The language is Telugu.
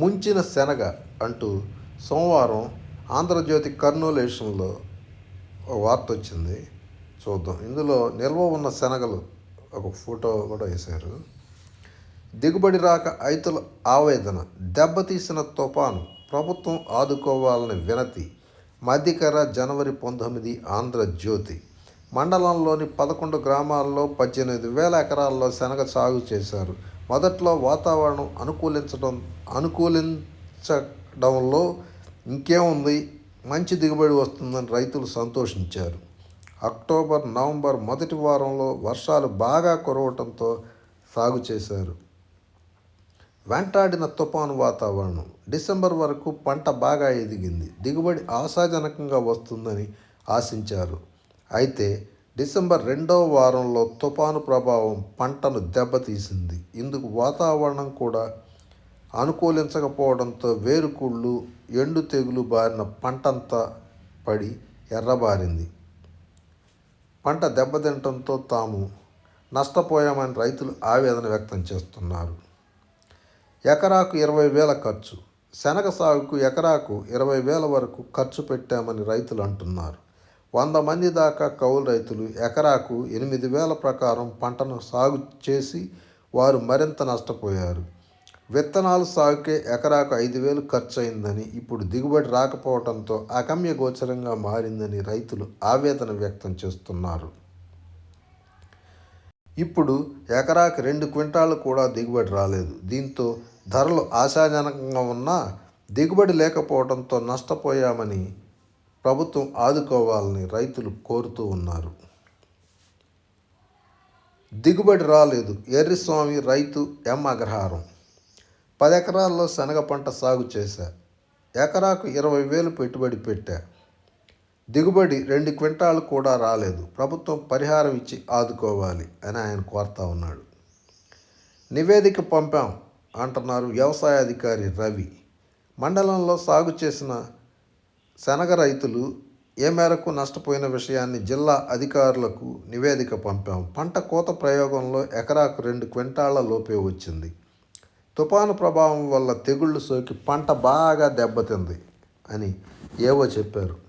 ముంచిన శనగ అంటూ సోమవారం ఆంధ్రజ్యోతి కర్నూలు ఎడిషన్లో ఒక వార్త వచ్చింది. చూద్దాం. ఇందులో నిల్వ ఉన్న శనగలు ఒక ఫోటో కూడా వేశారు. దిగుబడి రాక రైతుల ఆవేదన దెబ్బతీసిన తుఫాను ప్రభుత్వం ఆదుకోవాలని వినతి మధ్యకర జనవరి పంతొమ్మిది ఆంధ్రజ్యోతి మండలంలోని పదకొండు గ్రామాల్లో పద్దెనిమిది వేల ఎకరాల్లో శనగ సాగు చేశారు మొదట్లో వాతావరణం అనుకూలించడం అనుకూలించడంలో ఇంకేముంది? మంచి దిగుబడి వస్తుందని రైతులు సంతోషించారు. అక్టోబర్ నవంబర్ మొదటి వారంలో వర్షాలు బాగా కురవటంతో సాగు చేశారు. వెంటాడిన తుఫాను వాతావరణం. డిసెంబర్ వరకు పంట బాగా ఎదిగింది. దిగుబడి ఆశాజనకంగా వస్తుందని ఆశించారు. అయితే డిసెంబర్ రెండవ వారంలో తుఫాను ప్రభావం పంటను దెబ్బతీసింది. ఇందుకు వాతావరణం కూడా అనుకూలించకపోవడంతో వేరుకుళ్ళు ఎండు తెగులు బారిన పంటంతా పడి ఎర్రబారింది. పంట దెబ్బతినటంతో తాము నష్టపోయామని రైతులు ఆవేదన వ్యక్తం చేస్తున్నారు. ఎకరాకు ఇరవై వేల ఖర్చు శనగ సాగుకు ఎకరాకు ఇరవై వేల వరకు ఖర్చు పెట్టామని రైతులు అంటున్నారు. వంద మంది దాకా కౌలు రైతులు ఎకరాకు ఎనిమిది వేల ప్రకారం పంటను సాగు చేసి వారు మరింత నష్టపోయారు. విత్తనాలు సాగుకే ఎకరాకు ఐదు వేలు ఖర్చు అయిందని ఇప్పుడు దిగుబడి రాకపోవడంతో అగమ్య గోచరంగా మారిందని రైతులు ఆవేదన వ్యక్తం చేస్తున్నారు. ఇప్పుడు ఎకరాకి రెండు క్వింటాలు కూడా దిగుబడి రాలేదు. దీంతో ధరలు ఆశాజనకంగా ఉన్నా దిగుబడి లేకపోవడంతో నష్టపోయామని ప్రభుత్వం ఆదుకోవాలని రైతులు కోరుతూ ఉన్నారు. దిగుబడి రాలేదు. ఎర్రిస్వామి రైతు ఎం అగ్రహారం. పది ఎకరాల్లో శనగ పంట సాగు చేశా. ఎకరాకు ఇరవై వేలు పెట్టుబడి పెట్టా. దిగుబడి రెండు క్వింటాలు కూడా రాలేదు. ప్రభుత్వం పరిహారం ఇచ్చి ఆదుకోవాలి అని ఆయన కోరుతా ఉన్నాడు. నివేదిక పంపాం అంటున్నారు వ్యవసాయ అధికారి రవి. మండలంలో సాగు చేసిన శనగ రైతులు ఏ మేరకు నష్టపోయిన విషయాన్ని జిల్లా అధికారులకు నివేదిక పంపాం. పంట కోత ప్రయోగంలో ఎకరాకు రెండు క్వింటాళ్ళ లోపే వచ్చింది. తుఫాను ప్రభావం వల్ల తెగుళ్ళు సోకి పంట బాగా దెబ్బతింది అని ఏవో చెప్పారు.